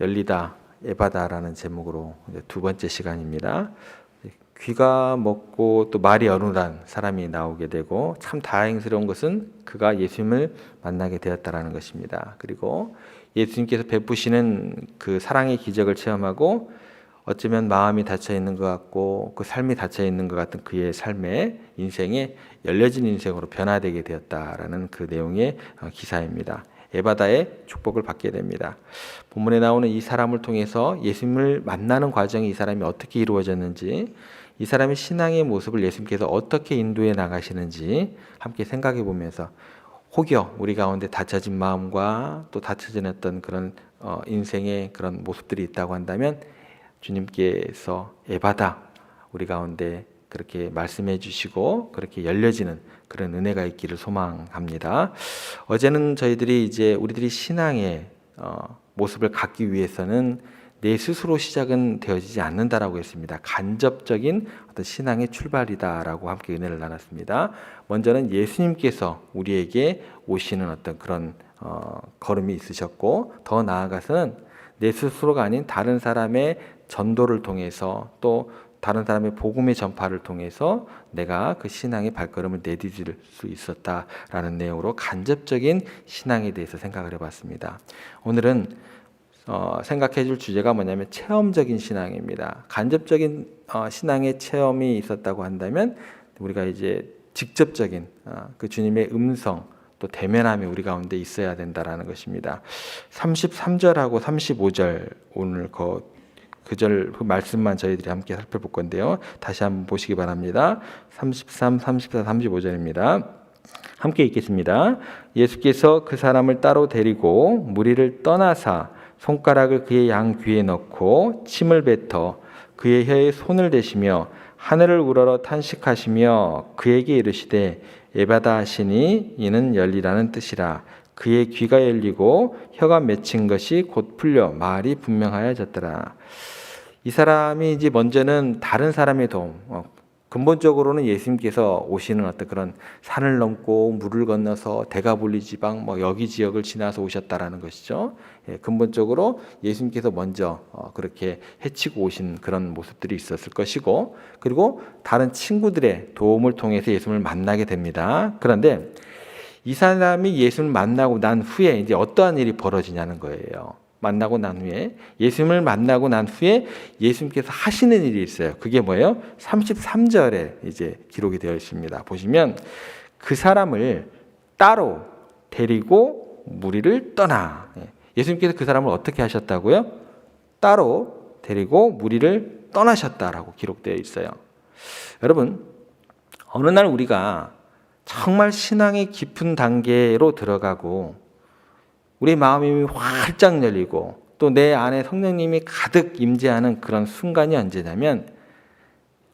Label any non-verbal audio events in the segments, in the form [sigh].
열리다 에바다라는 제목으로 두 번째 시간입니다. 귀가 먹고 또 말이 어눌한 사람이 나오게 되고 참 다행스러운 것은 그가 예수님을 만나게 되었다라는 것입니다. 그리고 예수님께서 베푸시는 그 사랑의 기적을 체험하고 어쩌면 마음이 닫혀 있는 것 같고 그 삶이 닫혀 있는 것 같은 그의 삶의 인생에 열려진 인생으로 변화되게 되었다라는 그 내용의 어, 기사입니다. 에바다의 축복을 받게 됩니다. 본문에 나오는 이 사람을 통해서 예수님을 만나는 과정이 이 사람이 어떻게 이루어졌는지, 이 사람의 신앙의 모습을 예수님께서 어떻게 인도해 나가시는지 함께 생각해 보면서 혹여 우리 가운데 닫혀진 마음과 또 닫혀진 어떤 그런 어, 인생의 그런 모습들이 있다고 한다면 주님께서 에바다 우리 가운데 그렇게 말씀해 주시고 그렇게 열려지는 그런 은혜가 있기를 소망합니다. 어제는 저희들이 이제 우리들이 신앙의 어, 모습을 갖기 위해서는 내 스스로 시작은 되어지지 않는다라고 했습니다. 간접적인 어떤 신앙의 출발이다라고 함께 은혜를 나눴습니다. 먼저는 예수님께서 우리에게 오시는 어떤 그런 어, 걸음이 있으셨고 더 나아가서는 내 스스로가 아닌 다른 사람의 전도를 통해서 또 다른 사람의 복음의 전파를 통해서 내가 그 신앙의 발걸음을 내디딜 수 있었다라는 내용으로 간접적인 신앙에 대해서 생각을 해봤습니다. 오늘은 어, 생각해 줄 주제가 뭐냐면 체험적인 신앙입니다. 간접적인 어, 신앙의 체험이 있었다고 한다면 우리가 이제 직접적인 어, 그 주님의 음성 또 대면함이 우리 가운데 있어야 된다라는 것입니다. 33절하고 35절 오늘 그 그 말씀만 저희들이 함께 살펴볼 건데요. 다시 한번 보시기 바랍니다. 33, 34, 35절입니다. 함께 읽겠습니다. 예수께서 그 사람을 따로 데리고 무리를 떠나사 손가락을 그의 양 귀에 넣고 침을 뱉어 그의 혀에 손을 대시며 하늘을 우러러 탄식하시며 그에게 이르시되 에바다 하시니 이는 열리라는 뜻이라 그의 귀가 열리고 혀가 맺힌 것이 곧 풀려 말이 분명하여졌더라. 이 사람이 이제 먼저는 다른 사람의 도움, 어, 근본적으로는 예수님께서 오시는 어떤 그런 산을 넘고 물을 건너서 대가볼리 지방 뭐 여기 지역을 지나서 오셨다라는 것이죠. 예, 근본적으로 예수님께서 먼저 어, 그렇게 해치고 오신 그런 모습들이 있었을 것이고 그리고 다른 친구들의 도움을 통해서 예수님을 만나게 됩니다. 그런데 이 사람이 예수님을 만나고 난 후에 이제 어떠한 일이 벌어지냐는 거예요. 만나고 난 후에 예수님을 만나고 난 후에 예수님께서 하시는 일이 있어요. 그게 뭐예요? 33절에 이제 기록이 되어 있습니다. 보시면 그 사람을 따로 데리고 무리를 떠나. 예. 예수님께서 그 사람을 어떻게 하셨다고요? 따로 데리고 무리를 떠나셨다라고 기록되어 있어요. 여러분, 어느 날 우리가 정말 신앙의 깊은 단계로 들어가고 우리 마음이 활짝 열리고 또 내 안에 성령님이 가득 임재하는 그런 순간이 언제냐면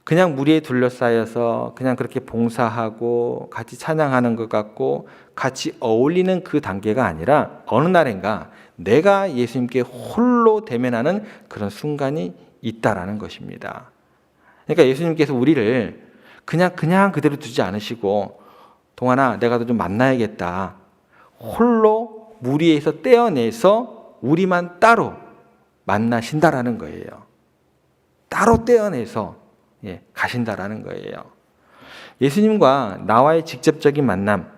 그냥 무리에 둘러싸여서 그냥 그렇게 봉사하고 같이 찬양하는 것 같고 같이 어울리는 그 단계가 아니라 어느 날인가 내가 예수님께 홀로 대면하는 그런 순간이 있다라는 것입니다. 그러니까 예수님께서 우리를 그냥 그냥 그대로 두지 않으시고 동안아 내가 너좀 만나야겠다. 홀로 무리에서 떼어내서 우리만 따로 만나신다라는 거예요. 따로 떼어내서 예, 가신다라는 거예요. 예수님과 나와의 직접적인 만남,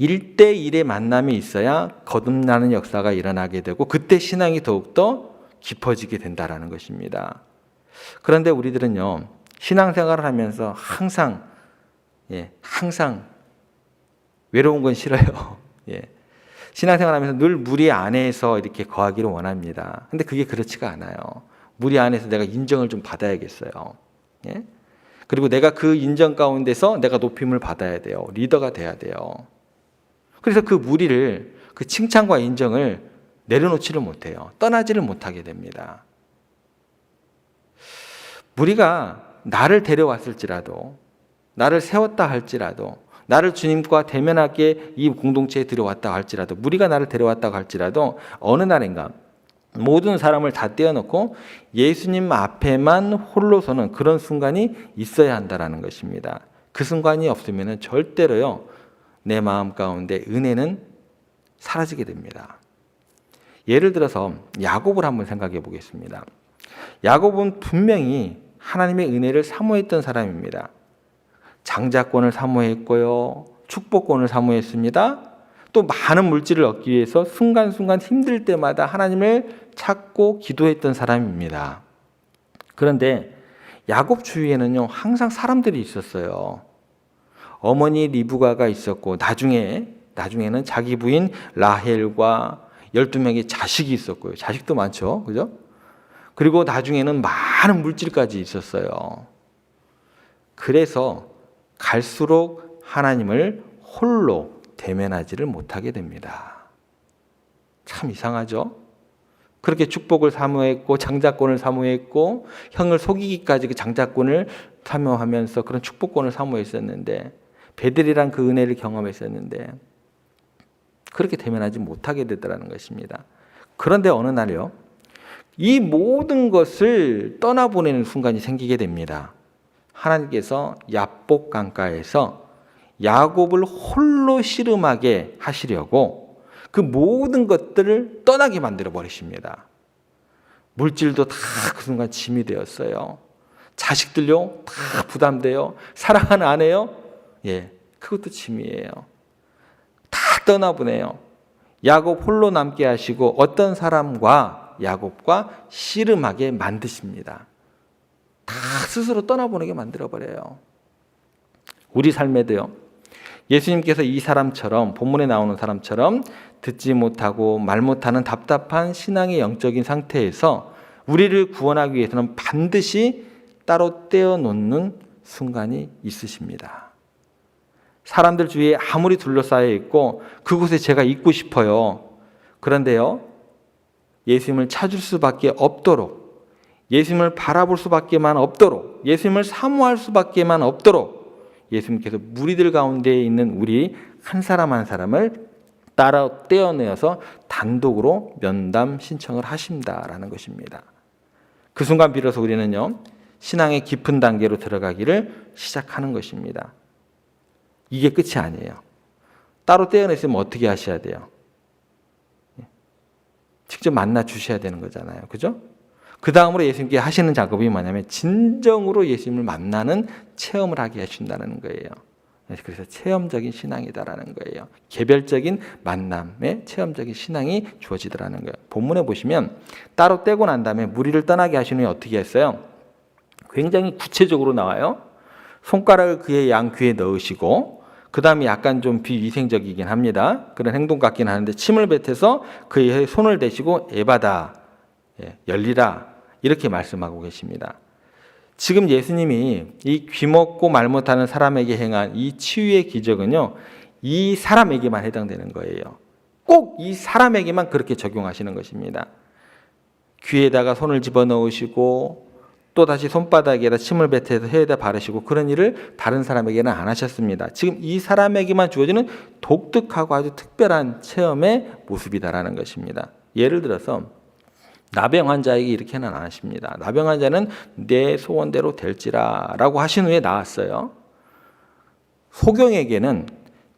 1대1의 만남이 있어야 거듭나는 역사가 일어나게 되고 그때 신앙이 더욱더 깊어지게 된다라는 것입니다. 그런데 우리들은요, 신앙생활을 하면서 항상, 예, 항상 외로운 건 싫어요. [laughs] 예. 신앙생활 하면서 늘 무리 안에서 이렇게 거하기를 원합니다. 근데 그게 그렇지가 않아요. 무리 안에서 내가 인정을 좀 받아야겠어요. 예? 그리고 내가 그 인정 가운데서 내가 높임을 받아야 돼요. 리더가 돼야 돼요. 그래서 그 무리를 그 칭찬과 인정을 내려놓지를 못해요. 떠나지를 못하게 됩니다. 무리가 나를 데려왔을지라도 나를 세웠다 할지라도 나를 주님과 대면하게 이 공동체에 들여왔다 할지라도 무리가 나를 데려왔다 할지라도 어느 날인가 모든 사람을 다 떼어놓고 예수님 앞에만 홀로 서는 그런 순간이 있어야 한다라는 것입니다. 그 순간이 없으면 절대로요 내 마음 가운데 은혜는 사라지게 됩니다. 예를 들어서 야곱을 한번 생각해 보겠습니다. 야곱은 분명히 하나님의 은혜를 사모했던 사람입니다. 장자권을 사모했고요. 축복권을 사모했습니다. 또 많은 물질을 얻기 위해서 순간순간 힘들 때마다 하나님을 찾고 기도했던 사람입니다. 그런데 야곱 주위에는요, 항상 사람들이 있었어요. 어머니 리브가가 있었고, 나중에, 나중에는 자기 부인 라헬과 12명의 자식이 있었고요. 자식도 많죠. 그죠? 그리고 나중에는 많은 물질까지 있었어요. 그래서 갈수록 하나님을 홀로 대면하지를 못하게 됩니다. 참 이상하죠? 그렇게 축복을 사모했고 장자권을 사모했고 형을 속이기까지 그 장자권을 사모하면서 그런 축복권을 사모했었는데 베들이란 그 은혜를 경험했었는데 그렇게 대면하지 못하게 되더라는 것입니다. 그런데 어느 날요 이 모든 것을 떠나보내는 순간이 생기게 됩니다. 하나님께서 야복 강가에서 야곱을 홀로 씨름하게 하시려고 그 모든 것들을 떠나게 만들어 버리십니다. 물질도 다 그 순간 짐이 되었어요. 자식들요 다 부담돼요. 사랑하는 아내요, 예, 그것도 짐이에요. 다 떠나보내요. 야곱 홀로 남게 하시고 어떤 사람과 야곱과 씨름하게 만드십니다. 다 스스로 떠나보내게 만들어 버려요. 우리 삶에도요. 예수님께서 이 사람처럼 본문에 나오는 사람처럼 듣지 못하고 말 못하는 답답한 신앙의 영적인 상태에서 우리를 구원하기 위해서는 반드시 따로 떼어 놓는 순간이 있으십니다. 사람들 주위에 아무리 둘러싸여 있고 그곳에 제가 있고 싶어요. 그런데요. 예수님을 찾을 수밖에 없도록 예수님을 바라볼 수밖에만 없도록 예수님을 사모할 수밖에만 없도록 예수님께서 무리들 가운데 있는 우리 한 사람 한 사람을 따라 떼어내어서 단독으로 면담 신청을 하신다라는 것입니다. 그 순간 비로소 우리는요 신앙의 깊은 단계로 들어가기를 시작하는 것입니다. 이게 끝이 아니에요. 따로 떼어냈으면 어떻게 하셔야 돼요? 직접 만나 주셔야 되는 거잖아요. 그죠? 그 다음으로 예수님께 하시는 작업이 뭐냐면 진정으로 예수님을 만나는 체험을 하게 하신다는 거예요. 그래서 체험적인 신앙이다라는 거예요. 개별적인 만남의 체험적인 신앙이 주어지더라는 거예요. 본문에 보시면 따로 떼고 난 다음에 무리를 떠나게 후에 어떻게 했어요? 굉장히 구체적으로 나와요. 손가락을 그의 양 귀에 넣으시고 그 다음에 약간 좀 비위생적이긴 합니다. 그런 행동 같긴 하는데 침을 뱉어서 그의 손을 대시고 에바다 예, 열리라 이렇게 말씀하고 계십니다. 지금 예수님이 이 귀먹고 말 못하는 사람에게 행한 이 치유의 기적은요, 이 사람에게만 해당되는 거예요. 꼭 이 사람에게만 그렇게 적용하시는 것입니다. 귀에다가 손을 집어 넣으시고 또 다시 손바닥에다 침을 뱉어서 혀에다 바르시고 그런 일을 다른 사람에게는 안 하셨습니다. 지금 이 사람에게만 주어지는 독특하고 아주 특별한 체험의 모습이다라는 것입니다. 예를 들어서 나병 환자에게 이렇게는 안 하십니다. 나병 환자는 내 소원대로 될지라라고 하신 후에 나왔어요. 소경에게는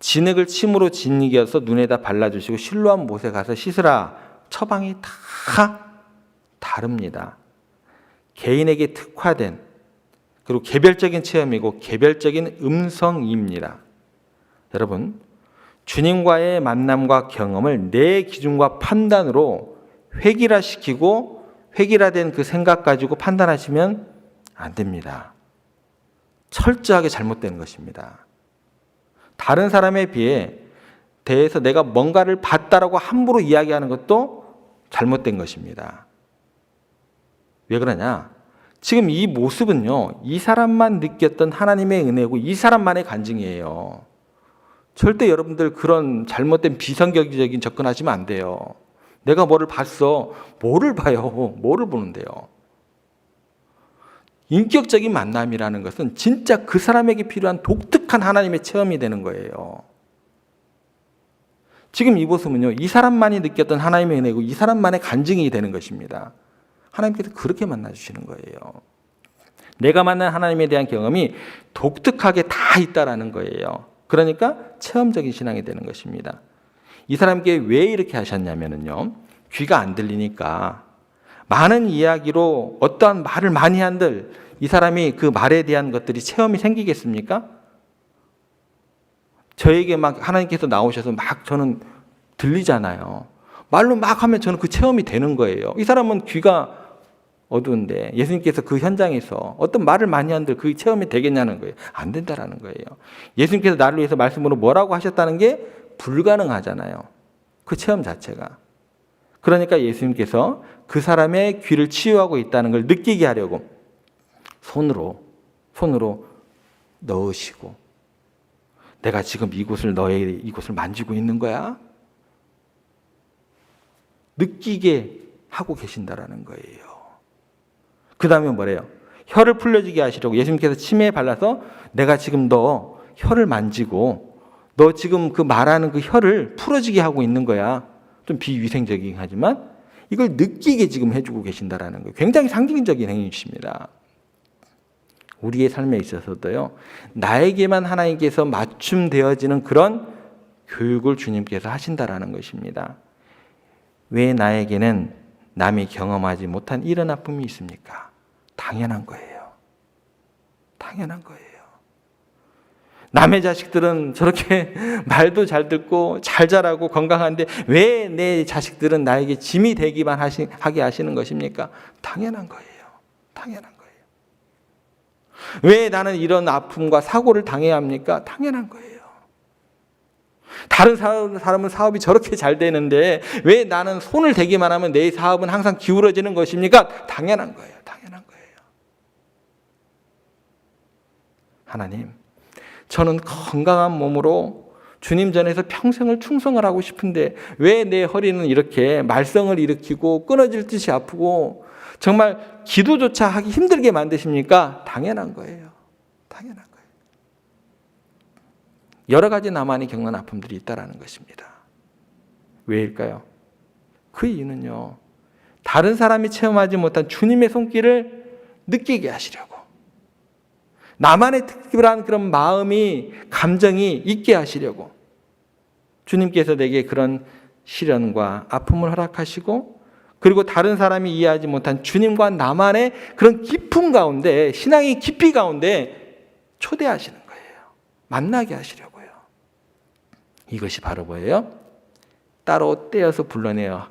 진흙을 침으로 짓이겨서 눈에다 발라주시고 실로한 못에 가서 씻으라 처방이 다 다릅니다. 개인에게 특화된 그리고 개별적인 체험이고 개별적인 음성입니다. 여러분, 주님과의 만남과 경험을 내 기준과 판단으로 획일화시키고 획일화된 그 생각 가지고 판단하시면 안 됩니다. 철저하게 잘못된 것입니다. 다른 사람에 비해 대해서 내가 뭔가를 봤다라고 함부로 이야기하는 것도 잘못된 것입니다. 왜 그러냐? 지금 이 모습은요, 이 사람만 느꼈던 하나님의 은혜고 이 사람만의 간증이에요. 절대 여러분들 그런 잘못된 비성격적인 접근하시면 안 돼요. 내가 뭐를 봤어. 뭐를 봐요? 뭐를 보는데요? 인격적인 만남이라는 것은 진짜 그 사람에게 필요한 독특한 하나님의 체험이 되는 거예요. 지금 이 모습은요, 이 사람만이 느꼈던 하나님의 은혜고 이 사람만의 간증이 되는 것입니다. 하나님께서 그렇게 만나주시는 거예요. 내가 만난 하나님에 대한 경험이 독특하게 다 있다라는 거예요. 그러니까 체험적인 신앙이 되는 것입니다. 이 사람께 왜 이렇게 하셨냐면요. 귀가 안 들리니까 많은 이야기로 어떠한 말을 많이 한들 이 사람이 그 말에 대한 것들이 체험이 생기겠습니까? 저에게 막 하나님께서 나오셔서 막 저는 들리잖아요. 말로 막 하면 저는 그 체험이 되는 거예요. 이 사람은 귀가 어두운데 예수님께서 그 현장에서 어떤 말을 많이 한들 그 체험이 되겠냐는 거예요. 안 된다라는 거예요. 예수님께서 나를 위해서 말씀으로 뭐라고 하셨다는 게 불가능하잖아요. 그 체험 자체가. 그러니까 예수님께서 그 사람의 귀를 치유하고 있다는 걸 느끼게 하려고 손으로 손으로 넣으시고 내가 지금 이곳을 너의 이곳을 만지고 있는 거야. 느끼게 하고 계신다라는 거예요. 그 다음에 뭐래요? 혀를 풀려지게 하시려고 예수님께서 침에 발라서 내가 지금 너 혀를 만지고 너 지금 그 말하는 그 혀를 풀어지게 하고 있는 거야. 좀 비위생적이긴 하지만 이걸 느끼게 지금 해주고 계신다라는 거예요. 굉장히 상징적인 행위십니다. 우리의 삶에 있어서도요, 나에게만 하나님께서 맞춤되어지는 그런 교육을 주님께서 하신다라는 것입니다. 왜 나에게는 남이 경험하지 못한 이런 아픔이 있습니까? 당연한 거예요. 당연한 거예요. 남의 자식들은 저렇게 [laughs] 말도 잘 듣고 잘 자라고 건강한데 왜 내 자식들은 나에게 짐이 되기만 하시, 하게 하시는 것입니까? 당연한 거예요. 당연한 거예요. 왜 나는 이런 아픔과 사고를 당해야 합니까? 당연한 거예요. 다른 사람은 사업이 저렇게 잘 되는데 왜 나는 손을 대기만 하면 내 사업은 항상 기울어지는 것입니까? 당연한 거예요. 당연한 거예요. 하나님, 저는 건강한 몸으로 주님 전에서 평생을 충성을 하고 싶은데 왜 내 허리는 이렇게 말썽을 일으키고 끊어질 듯이 아프고 정말 기도조차 하기 힘들게 만드십니까? 당연한 거예요. 당연한 거예요. 여러 가지 나만이 겪는 아픔들이 있다라는 것입니다. 왜일까요? 그 이유는요. 다른 사람이 체험하지 못한 주님의 손길을 느끼게 하시려고. 나만의 특별한 그런 마음이 감정이 있게 하시려고. 주님께서 내게 그런 시련과 아픔을 허락하시고 그리고 다른 사람이 이해하지 못한 주님과 나만의 그런 깊은 가운데 신앙의 깊이 가운데 초대하시는 거예요. 만나게 하시려고요. 이것이 바로 뭐예요? 따로 떼어서 불러내어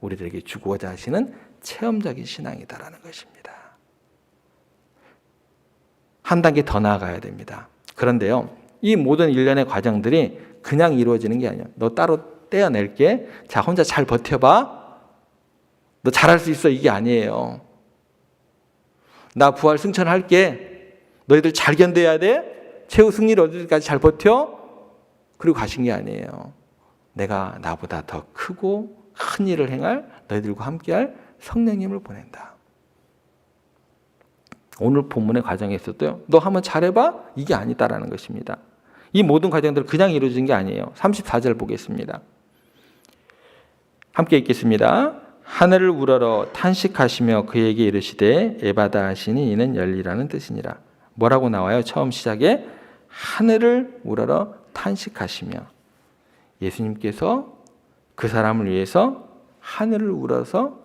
우리들에게 주고자 하시는 체험적인 신앙이다라는 것입니다. 한 단계 더 나아가야 됩니다. 그런데요, 이 모든 일련의 과정들이 그냥 이루어지는 게 아니에요. 너 따로 떼어낼게. 자, 혼자 잘 버텨봐. 너 잘할 수 있어. 이게 아니에요. 나 부활 승천할게. 너희들 잘 견뎌야 돼. 최후 승리를 얻을 때까지 잘 버텨. 그리고 가신 게 아니에요. 내가 나보다 더 크고 큰 일을 행할 너희들과 함께할 성령님을 보낸다. 오늘 본문의 과정에서도요. 너 한번 잘해봐? 이게 아니다라는 것입니다. 이 모든 과정들은 그냥 이루어진 게 아니에요. 34절 보겠습니다. 함께 읽겠습니다. 하늘을 우러러 탄식하시며 그에게 이르시되 에바다 하시니 이는 열리라는 뜻이니라. 뭐라고 나와요? 처음 시작에 하늘을 우러러 탄식하시며 예수님께서 그 사람을 위해서 하늘을 우러서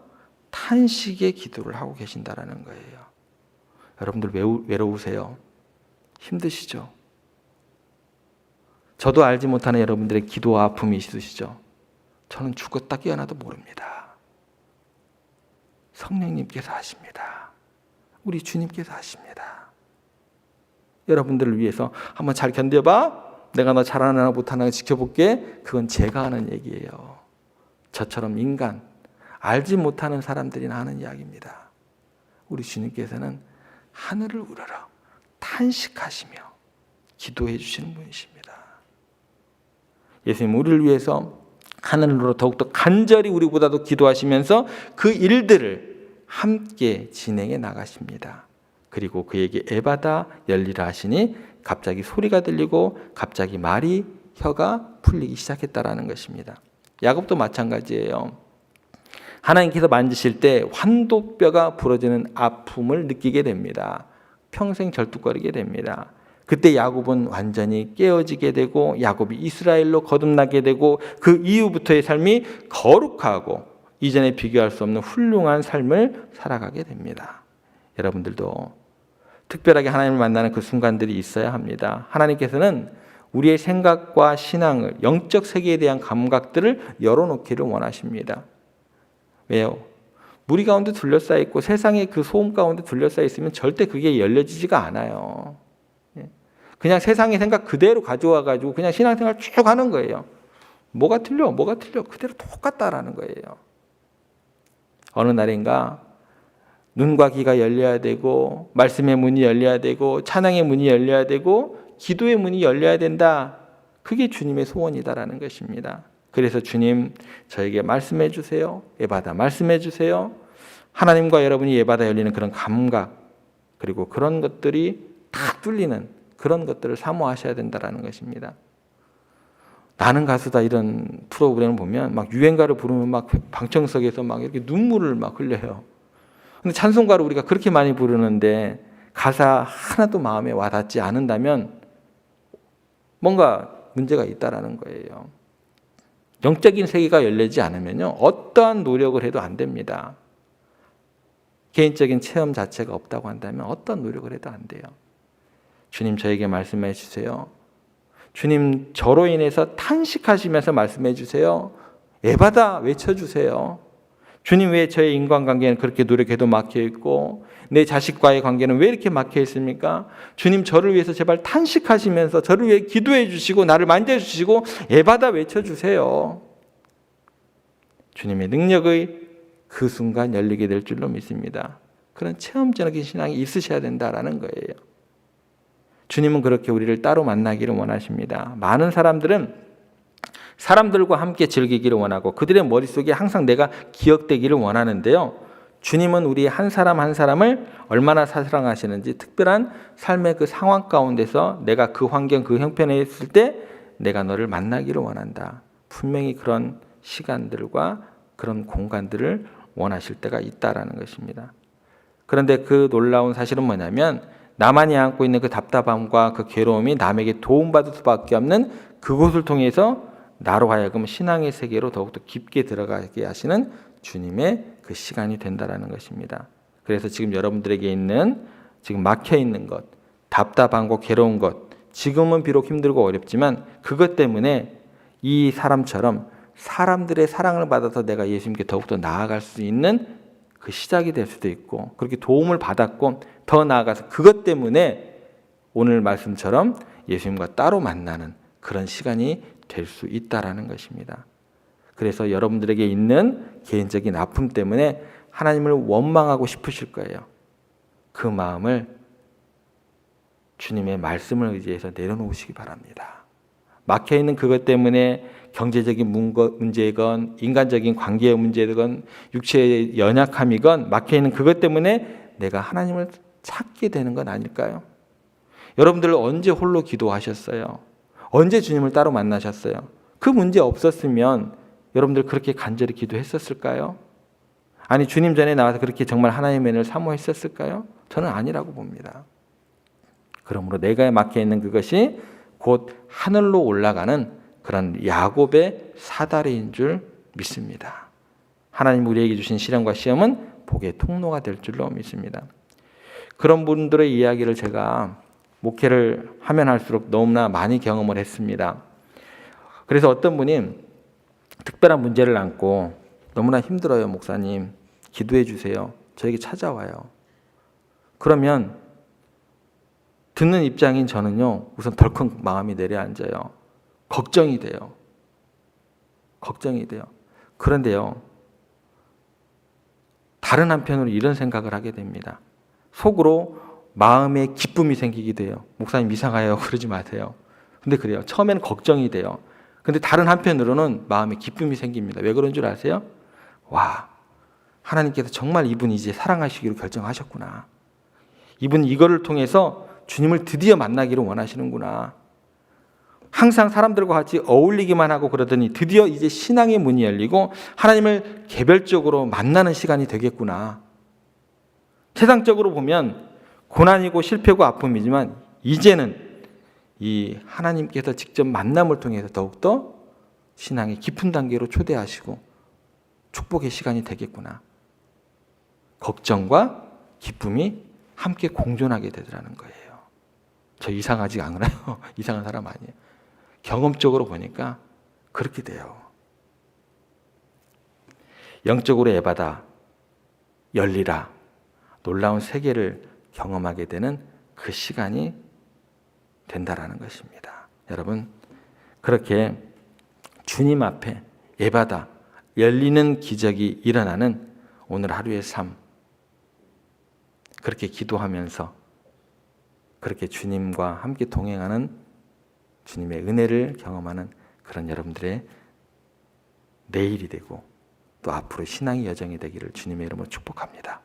탄식의 기도를 하고 계신다라는 거예요. 여러분들 외로우세요? 힘드시죠? 저도 알지 못하는 여러분들의 기도와 아픔이 있으시죠? 저는 죽었다 깨어나도 모릅니다. 성령님께서 하십니다. 우리 주님께서 하십니다. 여러분들을 위해서 한번 잘 견뎌봐. 내가 너 잘하나 못하나 지켜볼게. 그건 제가 하는 얘기예요. 저처럼 인간, 알지 못하는 사람들이 하는 이야기입니다. 우리 주님께서는 하늘을 우러러 탄식하시며 기도해 주시는 분이십니다. 예수님 우리를 위해서 하늘로 더욱더 간절히 우리보다도 기도하시면서 그 일들을 함께 진행해 나가십니다. 그리고 그에게 에바다 열리라 하시니 갑자기 소리가 들리고 갑자기 말이 혀가 풀리기 시작했다라는 것입니다. 야곱도 마찬가지예요. 하나님께서 만지실 때 환도뼈가 부러지는 아픔을 느끼게 됩니다. 평생 절뚝거리게 됩니다. 그때 야곱은 완전히 깨어지게 되고 야곱이 이스라엘로 거듭나게 되고 그 이후부터의 삶이 거룩하고 이전에 비교할 수 없는 훌륭한 삶을 살아가게 됩니다. 여러분들도 특별하게 하나님을 만나는 그 순간들이 있어야 합니다. 하나님께서는 우리의 생각과 신앙을 영적 세계에 대한 감각들을 열어놓기를 원하십니다. 왜요? 무리 가운데 둘러싸여 있고 세상의 그 소음 가운데 둘러싸여 있으면 절대 그게 열려지지가 않아요. 예. 그냥 세상의 생각 그대로 가져와 가지고 그냥 신앙생활 쭉 하는 거예요. 뭐가 틀려? 뭐가 틀려? 그대로 똑같다라는 거예요. 어느 날인가 눈과 귀가 열려야 되고 말씀의 문이 열려야 되고 찬양의 문이 열려야 되고 기도의 문이 열려야 된다. 그게 주님의 소원이다라는 것입니다. 그래서 주님 저에게 말씀해 주세요. 예받아 말씀해 주세요. 하나님과 여러분이 예받아 열리는 그런 감각 그리고 그런 것들이 다 뚫리는 그런 것들을 사모하셔야 된다라는 것입니다. 나는 가수다 이런 프로그램을 보면 막 유행가를 부르면 막 방청석에서 막 이렇게 눈물을 막 흘려요. 근데 찬송가를 우리가 그렇게 많이 부르는데 가사 하나도 마음에 와닿지 않는다면 뭔가 문제가 있다라는 거예요. 영적인 세계가 열리지 않으면요. 어떠한 노력을 해도 안 됩니다. 개인적인 체험 자체가 없다고 한다면 어떤 노력을 해도 안 돼요. 주님 저에게 말씀해 주세요. 주님 저로 인해서 탄식하시면서 말씀해 주세요. 에바다 외쳐 주세요. 주님 왜 저의 인간관계는 그렇게 노력해도 막혀 있고 내 자식과의 관계는 왜 이렇게 막혀 있습니까? 주님 저를 위해서 제발 탄식하시면서 저를 위해 기도해 주시고 나를 만져 주시고 에바다 외쳐 주세요. 주님의 능력의 그 순간 열리게 될 줄로 믿습니다. 그런 체험적인 신앙이 있으셔야 된다라는 거예요. 주님은 그렇게 우리를 따로 만나기를 원하십니다. 많은 사람들은 사람들과 함께 즐기기를 원하고 그들의 머릿속에 항상 내가 기억되기를 원하는데요. 주님은 우리 한 사람 한 사람을 얼마나 사랑하시는지 특별한 삶의 그 상황 가운데서 내가 그 환경 그 형편에 있을 때 내가 너를 만나기를 원한다. 분명히 그런 시간들과 그런 공간들을 원하실 때가 있다라는 것입니다. 그런데 그 놀라운 사실은 뭐냐면 나만이 안고 있는 그 답답함과 그 괴로움이 남에게 도움받을 수밖에 없는 그곳을 통해서 나로 하여금 신앙의 세계로 더욱더 깊게 들어가게 하시는 주님의 그 시간이 된다라는 것입니다. 그래서 지금 여러분들에게 있는 지금 막혀 있는 것, 답답한 것, 괴로운 것, 지금은 비록 힘들고 어렵지만 그것 때문에 이 사람처럼 사람들의 사랑을 받아서 내가 예수님께 더욱더 나아갈 수 있는 그 시작이 될 수도 있고 그렇게 도움을 받았고 더 나아가서 그것 때문에 오늘 말씀처럼 예수님과 따로 만나는 그런 시간이 될 수 있다라는 것입니다. 그래서 여러분들에게 있는 개인적인 아픔 때문에 하나님을 원망하고 싶으실 거예요. 그 마음을 주님의 말씀을 의지해서 내려놓으시기 바랍니다. 막혀 있는 그것 때문에 경제적인 문제건 인간적인 관계의 문제건 육체의 연약함이건 막혀 있는 그것 때문에 내가 하나님을 찾게 되는 건 아닐까요? 여러분들 언제 홀로 기도하셨어요? 언제 주님을 따로 만나셨어요? 그 문제 없었으면 여러분들 그렇게 간절히 기도했었을까요? 아니 주님 전에 나와서 그렇게 정말 하나님의 은혜를 사모했었을까요? 저는 아니라고 봅니다. 그러므로 내가 막혀 있는 그것이 곧 하늘로 올라가는 그런 야곱의 사다리인 줄 믿습니다. 하나님 우리에게 주신 시련과 시험은 복의 통로가 될 줄로 믿습니다. 그런 분들의 이야기를 제가 목회를 하면 할수록 너무나 많이 경험을 했습니다. 그래서 어떤 분이 특별한 문제를 안고 너무나 힘들어요, 목사님. 기도해 주세요. 저에게 찾아와요. 그러면 듣는 입장인 저는요, 우선 덜컥 마음이 내려앉아요. 걱정이 돼요. 걱정이 돼요. 그런데요, 다른 한편으로 이런 생각을 하게 됩니다. 속으로 마음에 기쁨이 생기게 돼요. 목사님 이상해요. [laughs] 그러지 마세요. 근데 그래요. 처음에는 걱정이 돼요. 근데 다른 한편으로는 마음에 기쁨이 생깁니다. 왜 그런 줄 아세요? 와, 하나님께서 정말 이분 이제 사랑하시기로 결정하셨구나. 이분 이거를 통해서 주님을 드디어 만나기를 원하시는구나. 항상 사람들과 같이 어울리기만 하고 그러더니 드디어 이제 신앙의 문이 열리고 하나님을 개별적으로 만나는 시간이 되겠구나. 세상적으로 보면 고난이고 실패고 아픔이지만 이제는 이 하나님께서 직접 만남을 통해서 더욱더 신앙의 깊은 단계로 초대하시고 축복의 시간이 되겠구나. 걱정과 기쁨이 함께 공존하게 되더라는 거예요. 저 이상하지 않아요? [laughs] 이상한 사람 아니에요. 경험적으로 보니까 그렇게 돼요. 영적으로 에바다 열리라 놀라운 세계를 경험하게 되는 그 시간이 된다라는 것입니다. 여러분 그렇게 주님 앞에 예바다 열리는 기적이 일어나는 오늘 하루의 삶 그렇게 기도하면서 그렇게 주님과 함께 동행하는 주님의 은혜를 경험하는 그런 여러분들의 내일이 되고 또 앞으로 신앙의 여정이 되기를 주님의 이름으로 축복합니다.